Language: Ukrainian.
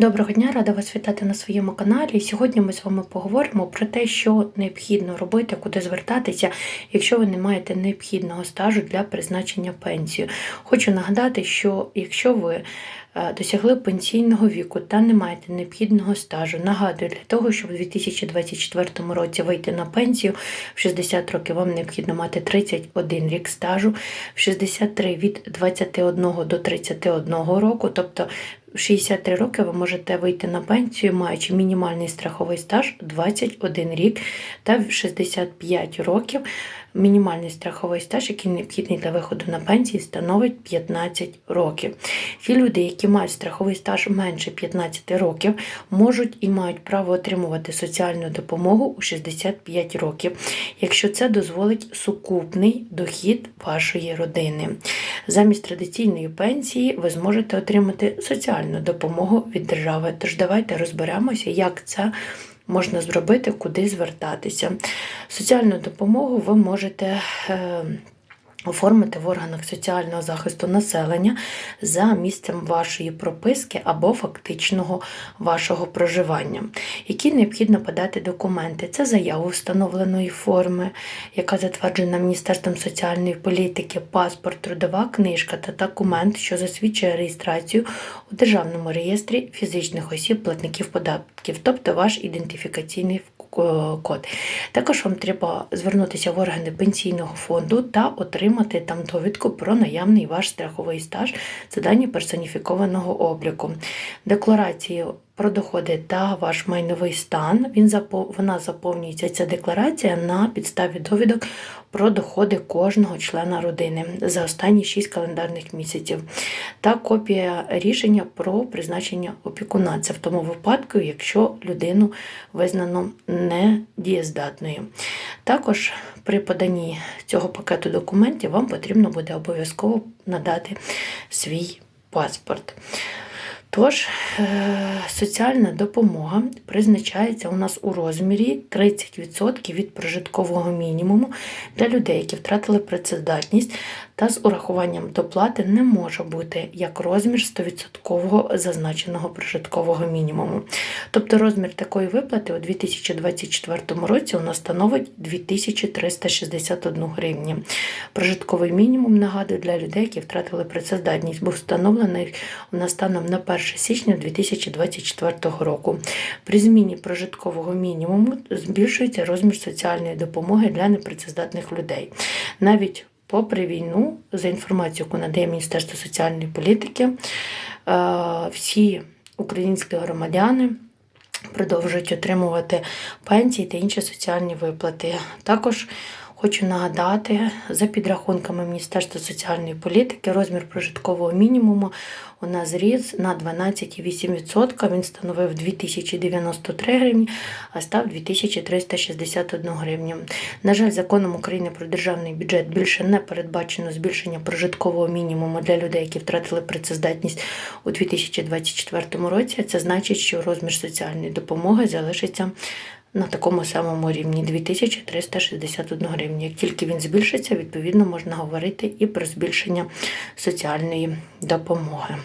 Доброго дня, рада вас вітати на своєму каналі. Сьогодні ми з вами поговоримо про те, що необхідно робити, куди звертатися, якщо ви не маєте необхідного стажу для призначення пенсії. Хочу нагадати, що якщо ви е, досягли пенсійного віку та не маєте необхідного стажу, нагадую, для того, щоб у 2024 році вийти на пенсію, в 60 років вам необхідно мати 31 рік стажу, в 63 від 21 до 31 року, тобто 63 роки ви можете вийти на пенсію, маючи мінімальний страховий стаж 21 рік, та в 65 років мінімальний страховий стаж, який необхідний для виходу на пенсію, становить 15 років. Ті люди, які мають страховий стаж менше 15 років, можуть і мають право отримувати соціальну допомогу у 65 років, якщо це дозволить сукупний дохід вашої родини. Замість традиційної пенсії ви зможете отримати соціальну допомогу від держави. Тож давайте розберемося, як це можна зробити, куди звертатися. Соціальну допомогу ви можете. Оформити в органах соціального захисту населення за місцем вашої прописки або фактичного вашого проживання. Які необхідно подати документи? Це заяву встановленої форми, яка затверджена Міністерством соціальної політики, паспорт, трудова книжка та документ, що засвідчує реєстрацію у Державному реєстрі фізичних осіб платників податків, тобто ваш ідентифікаційний код. Також вам треба звернутися в органи пенсійного фонду та отримати там довідку про наявний ваш страховий стаж. за дані персоніфікованого обліку. Декларації про доходи та ваш майновий стан. Він запов... Вона заповнюється ця декларація на підставі довідок про доходи кожного члена родини за останні 6 календарних місяців та копія рішення про призначення опікуна. Це в тому випадку, якщо людину визнано недієздатною. Також при поданні цього пакету документів вам потрібно буде обов'язково надати свій паспорт. Тож, е, соціальна допомога призначається у нас у розмірі 30% від прожиткового мінімуму для людей, які втратили працездатність, та з урахуванням доплати не може бути як розмір 100% зазначеного прожиткового мінімуму. Тобто розмір такої виплати у 2024 році у нас становить 2361 гривні. Прожитковий мінімум, нагадую, для людей, які втратили працездатність, був встановлений у нас станом на 1 січня 2024 року. При зміні прожиткового мінімуму збільшується розмір соціальної допомоги для непрацездатних людей. Навіть попри війну, за інформацією, яку надає Міністерство соціальної політики, е, всі українські громадяни. Продовжують отримувати пенсії та інші соціальні виплати. Також Хочу нагадати, за підрахунками Міністерства соціальної політики, розмір прожиткового мінімуму у нас зріс на 12,8%. Він становив 2093 гривні, а став 2361 гривню. На жаль, законом України про державний бюджет більше не передбачено збільшення прожиткового мінімуму для людей, які втратили працездатність у 2024 році. Це значить, що розмір соціальної допомоги залишиться на такому самому рівні 2361 гривня. Як тільки він збільшиться, відповідно можна говорити і про збільшення соціальної допомоги.